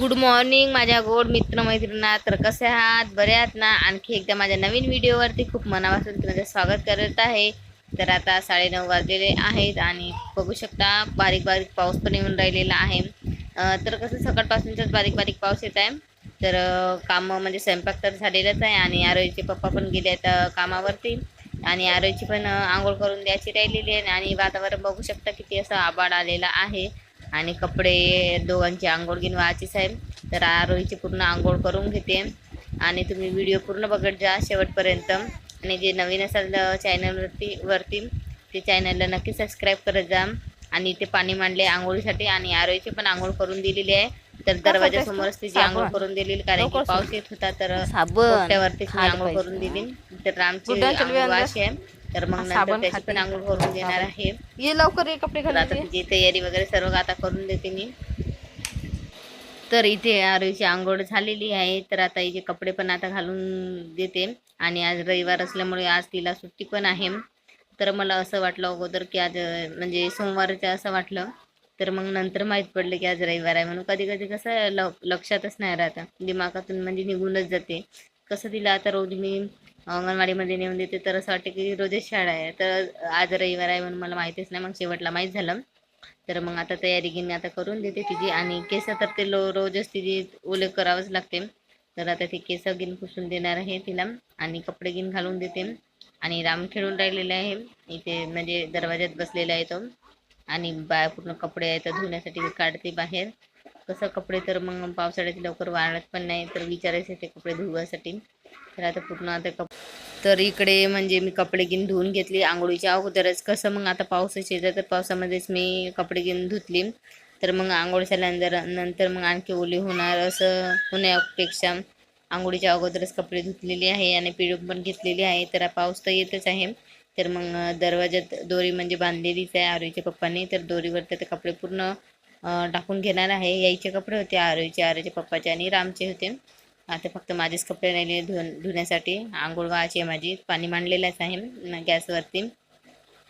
Good morning माझ्या गोड मित्रमैत्रिणा तर कसे आहात? बरे आहात ना? आणखी एकदा माझ्या नवीन व्हिडिओवरती खूप मनापासून तुमचं स्वागत करत आहे. तर आता साडेनऊ वाजलेले आहेत आणि बघू शकता बारीक बारीक पाऊस पण येऊन राहिलेला आहे. तर कसं सकाळपासूनच बारीक बारीक पाऊस येत आहे. तर कामं म्हणजे स्वयंपाक तर झालेलंच आहे आणि आरोहीचे पप्पा पण गेले आहेत कामावरती. आणि आरोहीची पण आंघोळ करून द्यायची राहिलेली आहे आणि वातावरण बघू शकता किती असं आबाड आलेला आहे. आणि कपडे दोघांची आंघोळ घेऊन व्हायचीच आहे तर आरोहीची पूर्ण आंघोळ करून घेते. आणि तुम्ही व्हिडिओ पूर्ण बघत जा शेवटपर्यंत. आणि जे नवीन असाल चॅनलवरती वरती ते चॅनलला नक्की सबस्क्राईब करत जा. आणि ते पाणी मांडले आंघोळीसाठी आणि आरोहीची पण आंघोळ करून दिलेली आहे. तर दरवाजासमोरच तिची आंघोळ करून दिलेली कारण की पाऊस येत होता तर मी आंघोळ करून दिली. तर रामची आंघोळ. अशी आहे. तर मग नंतर त्याची. पण आंघोळ करून देणार आहे. ये लवकर ये कपडे तर आता घालून तिची तयारी वगैरे सर्व आता करून देते मी. तर इथे आरोहीची आंघोळ झालेली आहे. तर आता हिचे कपडे पण आता घालून देते. आणि आज रविवार असल्यामुळे आज तिला सुट्टी पण आहे. तर मला असं वाटलं अगोदर की आज अं, म्हणजे सोमवारचं असं वाटलं. तर मग नंतर माहीत पडलं की आज रविवार आहे. म्हणून कधी कधी कसं ल लक्षातच नाही राहतं. दिमागातून म्हणजे निघूनच जाते. कसं तिला आता रोज मी अंगणवाडीमध्ये नेऊन देते. तर असं वाटतं की रोजच शाळा आहे. तर आज रविवार आहे म्हणून मला माहितीच नाही. मग शेवटला माहीत झालं. तर मग आता तयारी घेऊन आता करून देते तिची. आणि केस तर ते लो रोजच तिची ओले करावंच लागते. तर आता ती केस घेऊन पुसून देणार आहे तिला. आणि कपडे घेऊन घालून देते. आणि राम खेळून राहिलेला आहे. इथे म्हणजे दरवाज्यात बसलेला आहे तो. आणि बा पूर्ण कपडे आहेत. धुण्यासाठी मी काढते बाहेर. कसं कपडे तर मग पावसाळ्यात लवकर वाळत पण नाही तर विचारायचे ते कपडे धुवासाठी. तर आता पूर्ण आता कप तर इकडे म्हणजे मी कपडे घेऊन धुवून घेतली आंघोळीच्या अगोदरच. कसं मग आता पावसाचे येतं तर पावसामध्येच मी कपडे घेऊन धुतली. तर मग आंघोळ झाल्यानंतर नंतर मग आणखी ओली होणार असं होण्यापेक्षा आंघोळीच्या अगोदरच कपडे धुतलेले आहे आणि पिळून पण घेतलेली आहे. तर पाऊस तर येतच आहे. तर मग दरवाज्यात दोरी म्हणजे बांधलेलीच आहे आरोईच्या पप्पांनी. तर दोरीवर ते कपडे पूर्ण टाकून घेणार आहे. यायचे कपडे होते आरोईचे आरोईच्या पप्पाचे आणि रामचे होते. आता फक्त माझेच कपडे राहिले धुन धुण्यासाठी. आंघोळ व्हायची आहे माझी. पाणी मांडलेलंच आहे गॅसवरती.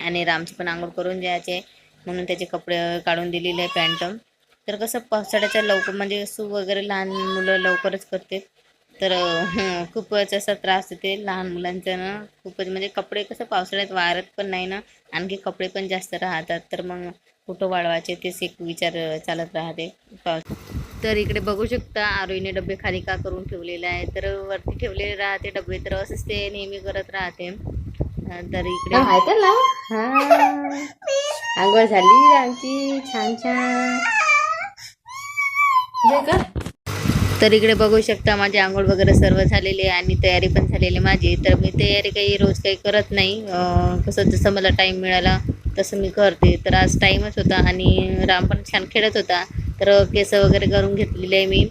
आणि रामची पण आंघोळ करून द्यायचे म्हणून त्याचे कपडे काढून दिलेले आहे पॅन्ट तर कसं पावसाळ्याच्या लवकर म्हणजे सू वगैरे लहान मुलं लवकरच करते. तर खूपच असा त्रास होते लहान मुलांचा ना. खूपच म्हणजे कपडे कसं पावसाळ्यात वारत पण नाही ना. आणखी कपडे पण जास्त राहतात. तर मग कुठं वाळवायचे तेच एक विचार चालत राहते. तर इकडे बघू शकता आरोईने डबे खाली का करून ठेवलेले आहे तर वरती ठेवलेले राहते डबे तर असंच ते नेहमी करत राहते. तर इकडे आंघोळ झाली आमची छान छान. तर इकडे बघू शकता माझी आंघोळ वगैरे सर्व झालेली आहे आणि तयारी पण झालेली आहे माझी. तर मी तयारी काही रोज काही करत नाही. कसं जसं मला टाईम मिळाला तसं मी करते. तर आज टाईमच होता आणि राम पण छान खेळत होता. तर केस वगैरे करून घेतलेले आहे मी.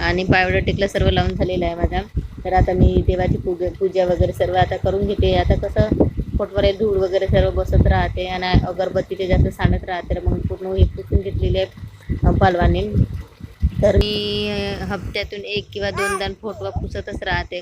आणि पायवडा टिकला सर्व लावून झालेला आहे माझा. तर आता मी देवाची पूजा पूजा वगैरे सर्व आता करून घेते. आता कसं पोटवर धूळ वगैरे सर्व बसत राहते आणि अगरबत्ती ते जास्त सांडत राहते. तर मग पूर्ण हे पुसून घेतलेली आहे पालवाने. तर मी हप्त्यातून एक किंवा दोन दान फोटवा पुसतच राहते.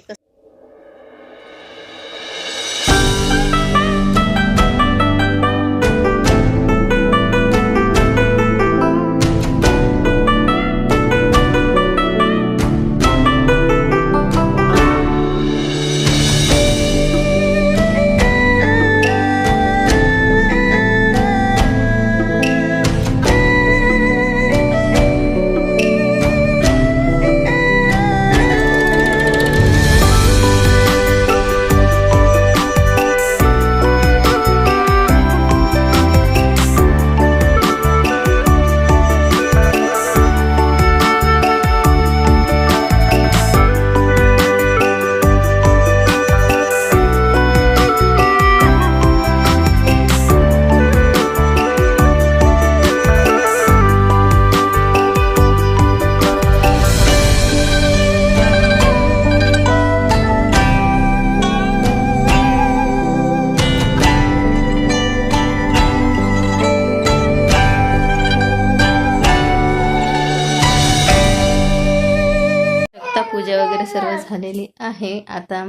झालेली आहे. आता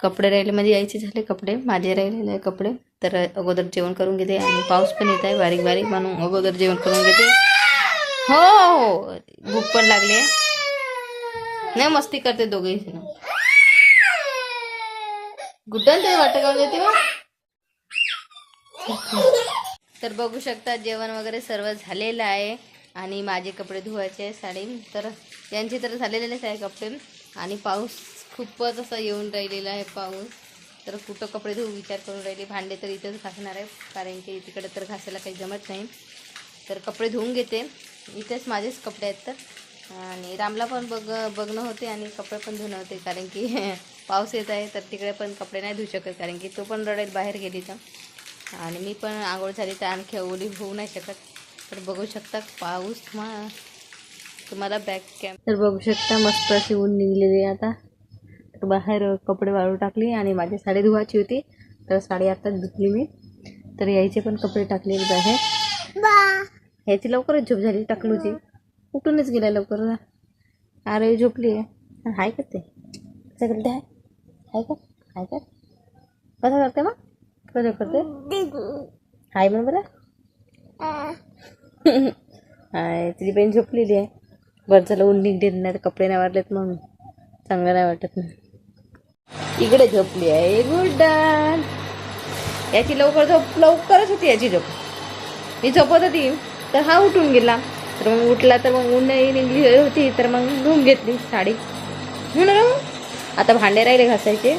कपडे राहिले म्हणजे यायचे झाले कपडे माझे राहिलेले आहे कपडे. तर अगोदर जेवण करून घेते आणि पाऊस पण येत आहे बारीक बारीक म्हणून अगोदर जेवण करून घेते. हो हो भूक पण लागली नाही मस्ती करते दोघे गुड्डन ते वाटत करून देते हो. तर बघू शकता जेवण वगैरे सर्व झालेलं आहे. आणि माझे कपडे धुवायचे आहे साडी. तर यांचे तर झालेलेच आहे कपडे. आणि पाऊस खूपच असा येऊन राहिलेला आहे पाऊस. तर कुठं कपडे धुवू विचार करून राहिले. भांडे तर इथंच घासणार आहे कारण की तिकडे तर घासायला काही जमत नाही. तर कपडे धुवून घेते. इथेच माझेच कपडे आहेत तर. आणि रामला पण बघ बघणं होते आणि कपडे पण धुणं होते कारण की पाऊस येत आहे तर तिकडे पण कपडे नाही धुऊ शकत कारण की तो पण रडेल बाहेर गेली तर. आणि मी पण आंघोळ झाली तर आणखी ओली होऊ नाही शकत. तर बघू शकता पाऊस मा तुम्हाला बॅक कॅम्प तर बघू शकता मस्त अशी ऊन निघलेली आहे आता. तर बाहेर कपडे वाळू टाकली आणि माझी साडी धुवायची होती. तर साडी आताच धुतली मी. तर यायचे पण कपडे टाकलेले बाहेर. ह्याची लवकरच झोप झाली टाकलूची. उठूनच गेला लवकर. अरे झोपली आहे. हाय का ते? कसं करते हाय? हाय का? हाय का? कसं करते मग. कसं करते. हाय म्हण बरं. हाय तुझी बहीण झोपलेली आहे. बरं झालं ऊन निघते नाही तर कपडे नाही वाढलेत मग चांगलं नाही वाटत नाही इकडे झोपली आहे गुड्डन याची लवकर झोप लवकरच होती याची झोप. मी झोपत होती तर हा उठून गेला. तर मग उठला तर मग ऊनही निघली होती तर मग धुवून घेतली साडी. हो म्हणून हो? आता भांडे राहिले घासायचे.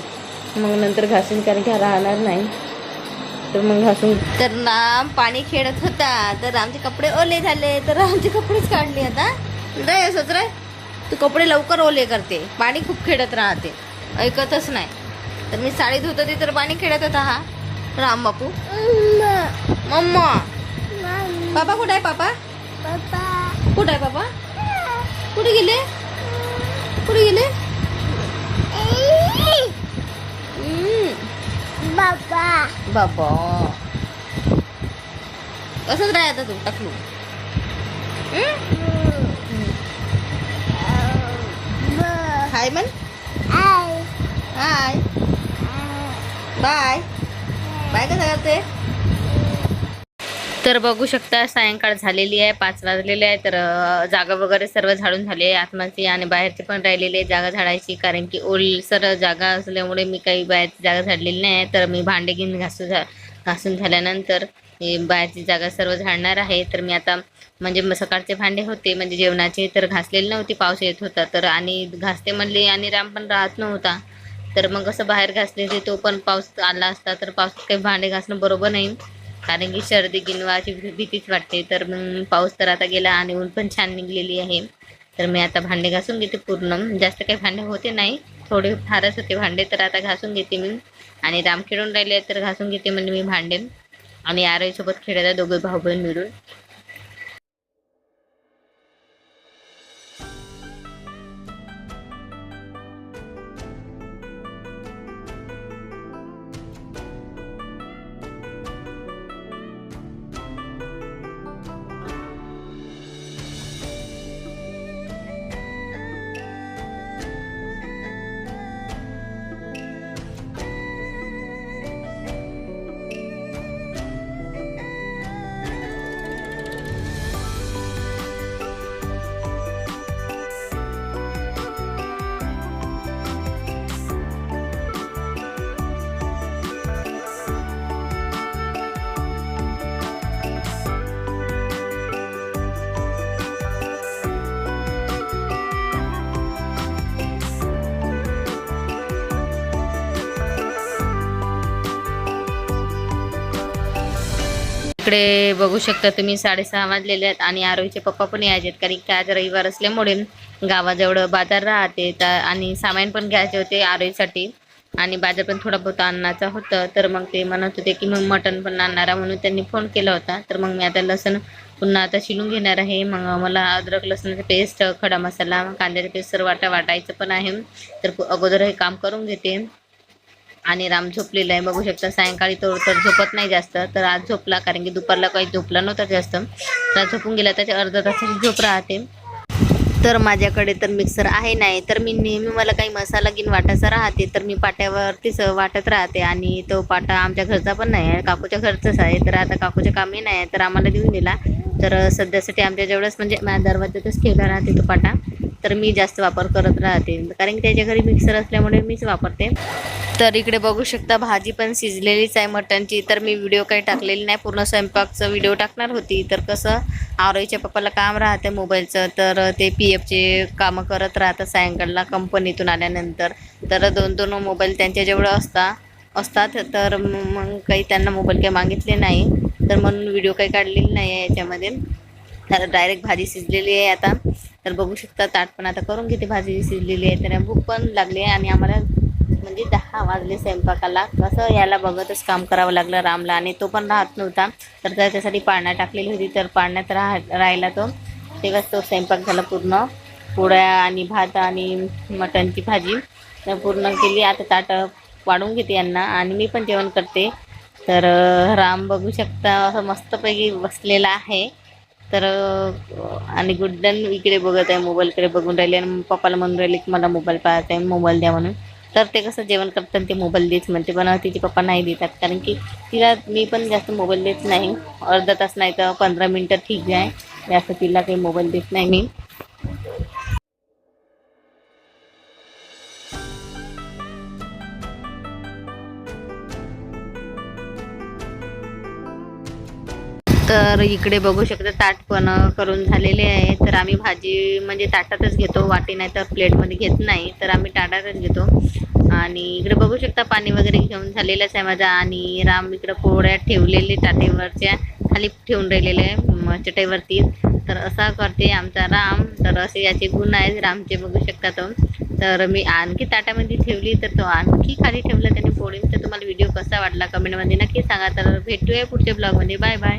मग नंतर घासून कारण की राहणार नाही. तर मग घासून तर ना पाणी खेळत होता. तर आमचे कपडे ओले झाले. तर आमचे कपडेच काढले आता. नाही असंच रे तू कपडे लवकर ओले करते. पाणी खूप खेळत राहते. ऐकतच नाही. तर मी साडी धुत होती तर पाणी खेळत होता हा. राम बापू. मम्मा. पापा कुठे आहे पापा कुठे आहे पापा कुठे गेले? कुठे गेले. बाबा असंच राह आता तू. टाकलू हाय मन हाय बाय बाय कसं करते तर बघू शकता सायंकाळ झालेली आहे पाच वाजलेले आहे तर जागा वगैरे सर्व झाडून झाली आहे आतमध्ये आणि बाहेरची पण राहिलेली आहे जागा झाडायची कारण की ओलसर जागा असल्यामुळे मी काही बाहेरची जागा झाडलेली नाही तर मी भांडे घेऊन घासू झा घासून झाल्यानंतर हे बाहेरची जागा सर्व झाडणार आहे. तर मी आता म्हणजे सकाळचे भांडे होते म्हणजे जेवणाचे तर घासलेली नव्हती पाऊस येत होता. तर आणि घासते म्हणले आणि राम पण राहत नव्हता. तर मग असं बाहेर घासले ते तो पण पाऊस आला असता तर पावसात काही भांडे घासणं बरोबर नाही. कारण की सर्दी गिनवाची भीतीच वाटते. तर मग पाऊस तर आता गेला आणि ऊन पण छान निघलेली आहे. तर मी आता भांडे घासून घेते पूर्ण. जास्त काही भांडे होते नाही. थोडे फारच होते भांडे तर आता घासून घेते मी. आणि राम खेळून राहिले तर घासून घेते म्हणजे मी भांडे. आणि आरोहीसोबत खेळायला दोघे भाऊ बहीण मिळून. इकडे बघू शकता तुम्ही साडेसहा वाजलेले आहेत आणि आरोहीचे पप्पा पण यायचे आहेत. कारण की आज रविवार असल्यामुळे गावाजवळ बाजार राहते तर आणि सामान पण घ्यायचे होते आरोहीसाठी. आणि बाजार पण थोडा बहुत आणण्याचा होतं तर मग ते म्हणत होते की मग मटण पण आणणारा म्हणून त्यांनी फोन केला होता. तर मग मी आता लसण पुन्हा आता शिलून घेणार आहे. मग मला अद्रक लसणाचा पेस्ट खडा मसाला कांद्याचा पेस्ट सर्व वाटा वाटायचं पण आहे. तर अगोदर हे काम करून घेते. आणि राम झोपलेला आहे. बघू शकता सायंकाळी तो तर झोपत नाही जास्त. तर आज झोपला कारण की दुपारला काही झोपला नव्हता जास्त. तर झोपून गेला त्याच्या अर्धा तासाची झोप राहते. तर माझ्याकडे तर मिक्सर आहे नाही. तर मी नेहमी मला काही मसाला गिन वाटायचा राहते. तर मी पाट्यावरतीच वाटत राहते. आणि तो पाटा आमच्या घरचा पण नाही आहे. काकूच्या घरचाच आहे. तर आता काकूच्या कामही नाही आहे. तर आम्हाला देऊन दिला. तर सध्यासाठी आमच्या जेवढंच म्हणजे माझ्या दरवाज्यातच ठेवला राहते तो पाटा. तर मी जास्त वापर करत राहते. कारण की त्याच्या घरी मिक्सर असल्यामुळे मीच वापरते. तर इकडे बघू शकता भाजी पण शिजलेलीच आहे मटणची तर मी व्हिडिओ काही टाकलेली नाही पूर्ण स्वयंपाकचं व्हिडिओ टाकणार होती. तर कसं आरोईच्या पप्पाला काम राहते मोबाईलचं. तर ते पी एफचे कामं करत राहतात सायंकाळला कंपनीतून आल्यानंतर. तर दोन दोन मोबाईल त्यांच्याजवळ असता असतात तर मग काही त्यांना मोबाईल काही मागितले नाही. तर म्हणून व्हिडिओ काही काढलेली नाही आहे याच्यामध्ये. तर डायरेक्ट भाजी शिजलेली आहे आता. तर बघू शकता ताट पण आता करून घेते भाजी शिजलेली आहे. तर भूक पण लागली आहे आणि आम्हाला म्हणजे दहा वाजले स्वयंपाकाला. कसं याला बघतच काम करावं लागलं रामला आणि तो पण राहत नव्हता. तर त्याच्यासाठी पाळणा टाकलेली होती. तर पाळण्यात राह राहिला तो. तेव्हाच तो स्वयंपाक झाला पूर्ण. पोळ्या आणि भात आणि मटणची भाजी. पूर्ण केली. आता ताट वाढून घेते यांना आणि मी पण जेवण करते. तर राम बघू शकता असं मस्तपैकी बसलेला आहे. तर आणि गुड्डन इकडे बघत आहे. मोबाईलकडे बघून राहिले आणि पप्पाला म्हणून राहिले की मला मोबाईल पाहत आहे. मोबाईल द्या म्हणून. तर ते कसं जेवण करताना ते मोबाईल देत म्हणते पण तिचे पप्पा नाही देतात. कारण की तिला मी पण जास्त मोबाईल देत नाही. अर्धा तास नाही तर पंधरा मिनटं ठीक आहे. जास्त तिला काही मोबाईल देत नाही मी. तर इकडे बघू शकता ताट पण करून झालेले आहे. तर आम्ही भाजी म्हणजे ताटातच घेतो वाटी नाही तर प्लेटमध्ये घेत नाही. तर आम्ही ताटातच घेतो. आणि इकडे बघू शकता पाणी वगैरे घेऊन झालेलंच आहे माझा. आणि राम इकडं पोळ्या ठेवलेले ताटेवरच्या खाली ठेवून राहिलेले आहे चटईवरती. तर असा करते आमचा राम. तर असे याचे गुण आहेत रामचे बघू शकता तो. तर मी आणखी ताटामध्ये ठेवली तर तो आणखी खाली ठेवला त्याने पोळी तर तुम्हाला व्हिडिओ कसा वाटला कमेंटमध्ये नक्की सांगा. तर भेटूया पुढच्या ब्लॉगमध्ये. Bye bye.